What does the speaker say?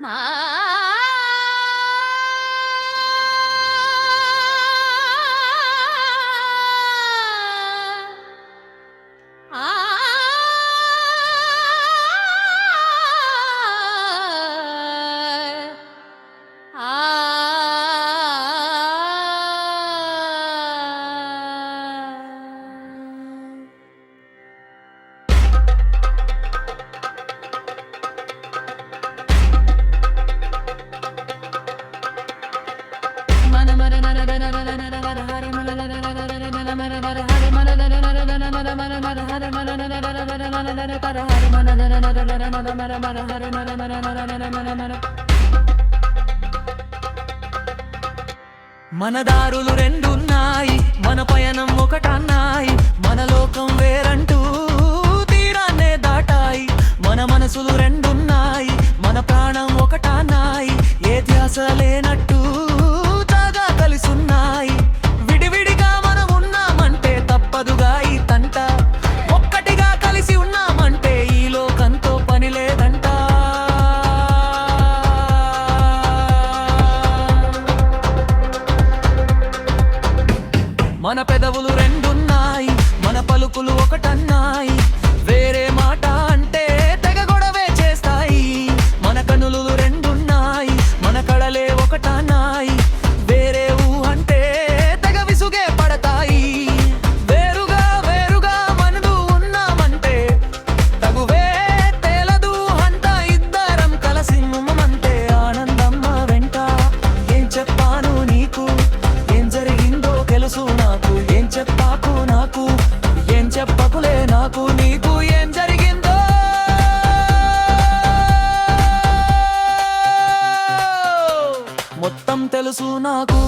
my మన దారులు రెండున్నాయి మన పయనం ఒకటన్నాయి మన లోకం వేరంటూ తీరాన్నే దాటాయి. మన మనసులు రెండున్నాయి మన ప్రాణం ఒకటన్నాయి ఏ ధ్యాసలే మన రెండున్నాయి మన పలుకులు ఒకటన్నాయి. వేరే మాట నాకు ఏం చెప్పకులే నాకు నీకు ఏం జరిగిందో? మొత్తం తెలుసు నాకు.